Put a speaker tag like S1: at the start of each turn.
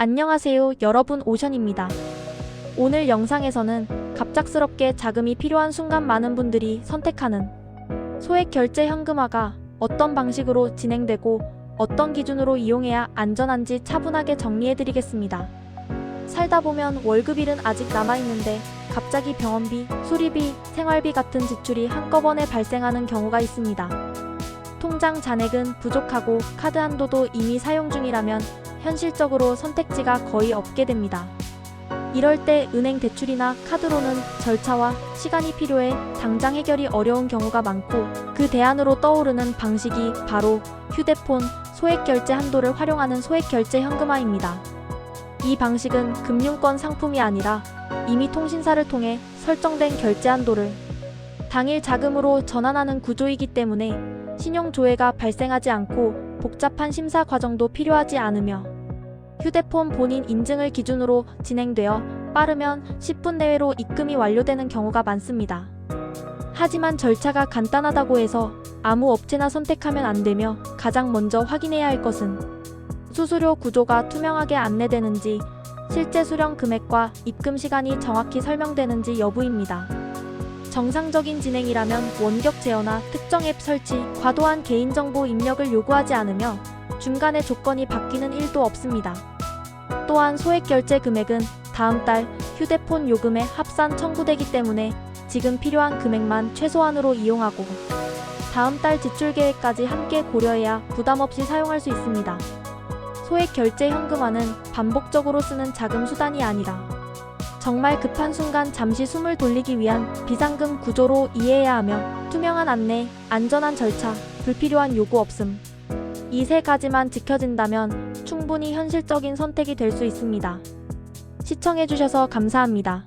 S1: 안녕하세요 여러분 오션입니다. 오늘 영상에서는 갑작스럽게 자금이 필요한 순간 많은 분들이 선택하는 소액 결제 현금화가 어떤 방식으로 진행되고 어떤 기준으로 이용해야 안전한지 차분하게 정리해드리겠습니다. 살다 보면 월급일은 아직 남아있는데 갑자기 병원비, 수리비, 생활비 같은 지출이 한꺼번에 발생하는 경우가 있습니다. 통장 잔액은 부족하고 카드 한도도 이미 사용 중이라면 현실적으로 선택지가 거의 없게 됩니다. 이럴 때 은행 대출이나 카드로는 절차와 시간이 필요해 당장 해결이 어려운 경우가 많고 그 대안으로 떠오르는 방식이 바로 휴대폰 소액 결제 한도를 활용하는 소액 결제 현금화입니다. 이 방식은 금융권 상품이 아니라 이미 통신사를 통해 설정된 결제 한도를 당일 자금으로 전환하는 구조이기 때문에 신용 조회가 발생하지 않고 복잡한 심사 과정도 필요하지 않으며 휴대폰 본인 인증을 기준으로 진행되어 빠르면 10분 내외로 입금이 완료되는 경우가 많습니다. 하지만 절차가 간단하다고 해서 아무 업체나 선택하면 안 되며 가장 먼저 확인해야 할 것은 수수료 구조가 투명하게 안내되는지 실제 수령 금액과 입금 시간이 정확히 설명되는지 여부입니다. 정상적인 진행이라면 원격 제어나 특정 앱 설치, 과도한 개인정보 입력을 요구하지 않으며 중간에 조건이 바뀌는 일도 없습니다. 또한 소액 결제 금액은 다음 달 휴대폰 요금에 합산 청구되기 때문에 지금 필요한 금액만 최소한으로 이용하고 다음 달 지출 계획까지 함께 고려해야 부담 없이 사용할 수 있습니다. 소액 결제 현금화는 반복적으로 쓰는 자금 수단이 아니라 정말 급한 순간 잠시 숨을 돌리기 위한 비상금 구조로 이해해야 하며 투명한 안내, 안전한 절차, 불필요한 요구 없음. 이 세 가지만 지켜진다면 충분히 현실적인 선택이 될 수 있습니다. 시청해주셔서 감사합니다.